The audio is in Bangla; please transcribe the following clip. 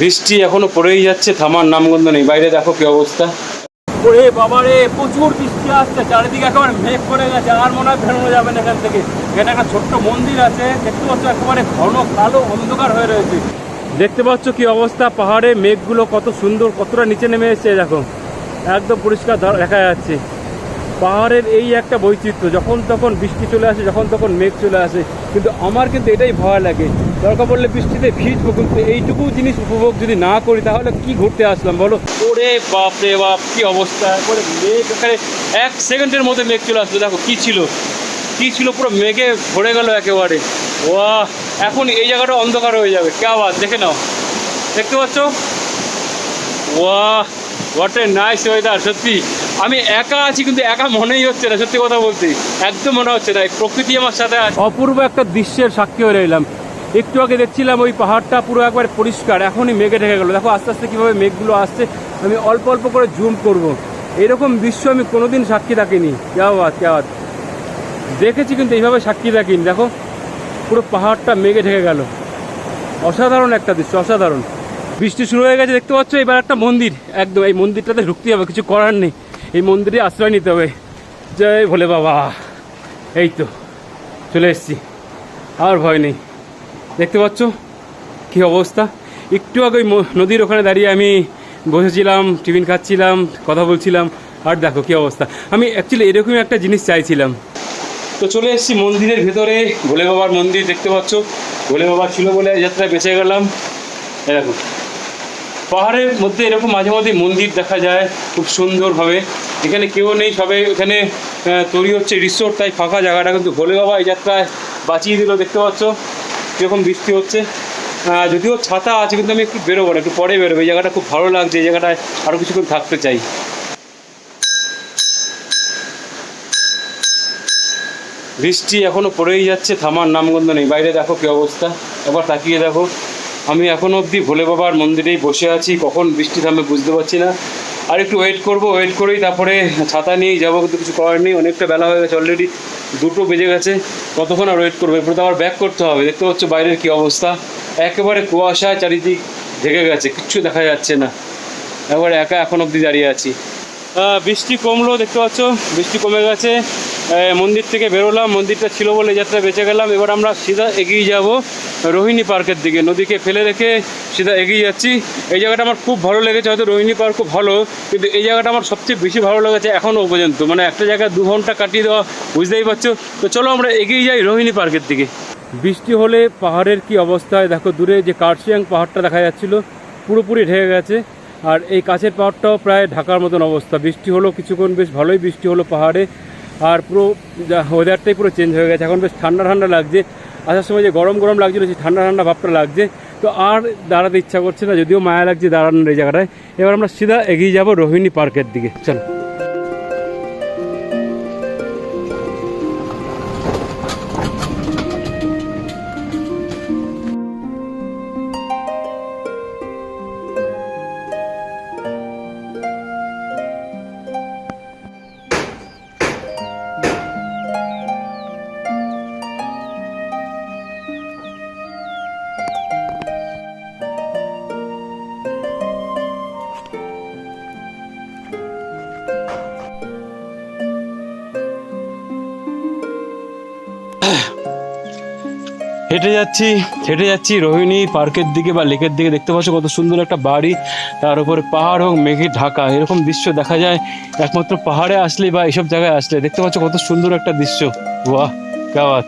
বৃষ্টি এখনও পড়েই যাচ্ছে, থামার নামগন্ধ নেই। বাইরে দেখো কি অবস্থা। ওরে বাবারে প্রচুর বৃষ্টি আসছে, চারিদিকে একেবারে মেঘ করে গেছে, আর মনে হয় বেরোনো যাবে না এখান থেকে। এখানে একটা ছোট্ট মন্দির আছে, দেখতে পাচ্ছ একেবারে ঘন কালো অন্ধকার হয়ে রয়েছে। দেখতে পাচ্ছ কি অবস্থা, পাহাড়ে মেঘগুলো কত সুন্দর, কতটা নিচে নেমে এসছে, দেখো। একদম পরিষ্কার দেখা যাচ্ছে। পাহাড়ের এই একটা বৈচিত্র্য, যখন তখন বৃষ্টি চলে আসে, যখন তখন মেঘ চলে আসে, কিন্তু আমার কিন্তু এটাই ভয় লাগে। দরকার পড়লে বৃষ্টিতে ভিজবো, কিন্তু এইটুকু জিনিস উপভোগ যদি না করি, তাহলে কি ঘুরতে আসলাম বলো? ওরে বাপ রে বাপ, কি অবস্থা? করে মেঘ, এখানে এক সেকেন্ডের মধ্যে মেঘ চলে আসলো। দেখো, কি ছিল? কি ছিল? পুরো মেঘে ভরে গেল একেবারে। ওয়াহ, এখন এই জায়গাটা অন্ধকার হয়ে যাবে। কে আবার দেখে নাও। দেখতে পাচ্ছ? ওয়াহ হোয়াট এ নাইস ওয়েদার সত্যি। আমি একা আছি, কিন্তু একা মনেই হচ্ছে না, সত্যি কথা বলতে। একদম মনে হচ্ছে না প্রকৃতি আমার সাথে আছে। অপূর্ব একটা দৃশ্যের সাক্ষী হয়ে রইলাম। একটু আগে দেখছিলাম ওই পাহাড়টা পুরো একবার পরিষ্কার, এখনই মেঘে ঢেকে গেলো। দেখো, আস্তে আস্তে কীভাবে মেঘগুলো আসছে, আমি অল্প অল্প করে জুম করব। এরকম দৃশ্য আমি কোনোদিন সাক্ষী থাকিনি কেয়াবাদ কেয়াবাদ দেখেছি কিন্তু এইভাবে সাক্ষী থাকিনি দেখো, পুরো পাহাড়টা মেঘে ঢেকে গেল। অসাধারণ একটা দৃশ্য, অসাধারণ। বৃষ্টি শুরু হয়ে গেছে, দেখতে পাচ্ছ? এবার একটা মন্দির। একদম, এই মন্দিরটাতে ঢুকতে হবে, কিছু করার নেই। এই মন্দিরে আশ্রয় নিতে হবে। জয় ভোলে বাবা। এই তো, চলে এসেছি। আর ভয় নেই। দেখতে পাচ্ছ? কি অবস্থা? একটু আগে ওই নদীর ওখানে দাঁড়িয়ে আমি বসেছিলাম, টিফিন খাচ্ছিলাম, কথা বলছিলাম। আর দেখো কি অবস্থা। আমি অ্যাকচুয়ালি এরকমই একটা জিনিস চাইছিলাম। তো চলে এসেছি মন্দিরের ভেতরে, ভোলে বাবার মন্দির দেখতে পাচ্ছ। ভোলে বাবা ছিল বলে যাত্রায় বেঁচে গেলাম। এরকম পাহাড়ের মধ্যে এরকম মাঝে মাঝে মন্দির দেখা যায় খুব সুন্দরভাবে। এখানে কেউ নেই, সবে এখানে তৈরি হচ্ছে রিসোর্ট তাই ফাঁকা জায়গাটা কিন্তু ভোলে বাবা এই যাত্রায় বাঁচিয়ে দিল, দেখতে পাচ্ছ? কীরকম বৃষ্টি হচ্ছে। যদিও ছাতা আছে, কিন্তু আমি একটু বেরোবো না, একটু পরে বেরোবো। এই জায়গাটা খুব ভালো লাগছে, এই জায়গাটায় আরও কিছুক্ষণ থাকতে চাই। বৃষ্টি এখনও পড়েই যাচ্ছে, থামার নামগন্ধ নেই। বাইরে দেখো কি অবস্থা, একবার তাকিয়ে দেখো। আমি এখনও অবধি ভোলে বাবার মন্দিরেই বসে আছি, কখন বৃষ্টি থামবে বুঝতে পারছি না। আর একটু ওয়েট করব ওয়েট করেই তারপরে ছাতা নিয়েই যাব, কিন্তু কিছু করার নেই, অনেকটা বেলা হয়ে গেছে অলরেডি দুটো বেজে গেছে, কতক্ষণ আর ওয়েট করব? এরপরে তো আবার ব্যাক করতে হবে, দেখতে পাচ্ছ বাইরের কি অবস্থা। একেবারে কুয়াশায় চারিদিক ঢেকে গেছে, কিচ্ছু দেখা যাচ্ছে না। একবারে একা এখন অবধি দাঁড়িয়ে আছি। বৃষ্টি কমলো, দেখতে পাচ্ছ, বৃষ্টি কমে গেছে। মন্দির থেকে বেরোলাম, মন্দিরটা ছিল বলে যাত্রা বেঁচে গেলাম। এবার আমরা সিধা এগিয়ে যাব রোহিণী পার্কের দিকে। নদীকে ফেলে রেখে সিধা এগিয়ে যাচ্ছি। এই জায়গাটা আমার খুব ভালো লেগেছে, হয়তো রোহিণী পার্ক খুব ভালো, কিন্তু এই জায়গাটা আমার সবচেয়ে বেশি ভালো লেগেছে এখনও পর্যন্ত। মানে একটা জায়গায় দু ঘণ্টা কাটিয়ে দেওয়া, বুঝতেই পারছ? তো চলো আমরা এগিয়ে যাই রোহিণী পার্কের দিকে। বৃষ্টি হলে পাহাড়ের কি অবস্থা? হয় দেখো, দূরে যে কার্শিয়াং পাহাড়টা দেখা যাচ্ছিল, পুরোপুরি ঢেকে গেছে। আর এই কাছের পাহাড়টাও প্রায় ঢাকার মতন অবস্থা। বৃষ্টি হলো কিছুক্ষণ বেশ ভালোই বৃষ্টি হলো পাহাড়ে। আর পুরো ওয়েদারটাই পুরো চেঞ্জ হয়ে গেছে। এখন বেশ ঠান্ডা ঠান্ডা লাগছে। আসার সময় যে গরম গরম লাগছিল, সেই ঠান্ডা ঠান্ডা ভাবটা লাগছে। তো আর দাঁড়াতে ইচ্ছা করছে না, যদিও মায়া লাগছে দাঁড়ানোর এই জায়গাটায়। এবার আমরা সিধা এগিয়ে যাব রোহিণী পার্কের দিকে। চলো। হেঁটে যাচ্ছি হেঁটে যাচ্ছি রোহিণী পার্কের দিকে বা লেকের দিকে। দেখতে পাচ্ছ কত সুন্দর একটা বাড়ি। তার উপরে পাহাড় হোক, মেঘে ঢাকা, এরকম দৃশ্য দেখা যায়। একমাত্র পাহাড়ে আসলে বা এইসব জায়গায় আসলে। দেখতে পাচ্ছ কত সুন্দর একটা দৃশ্য। বাহ গাওয়াত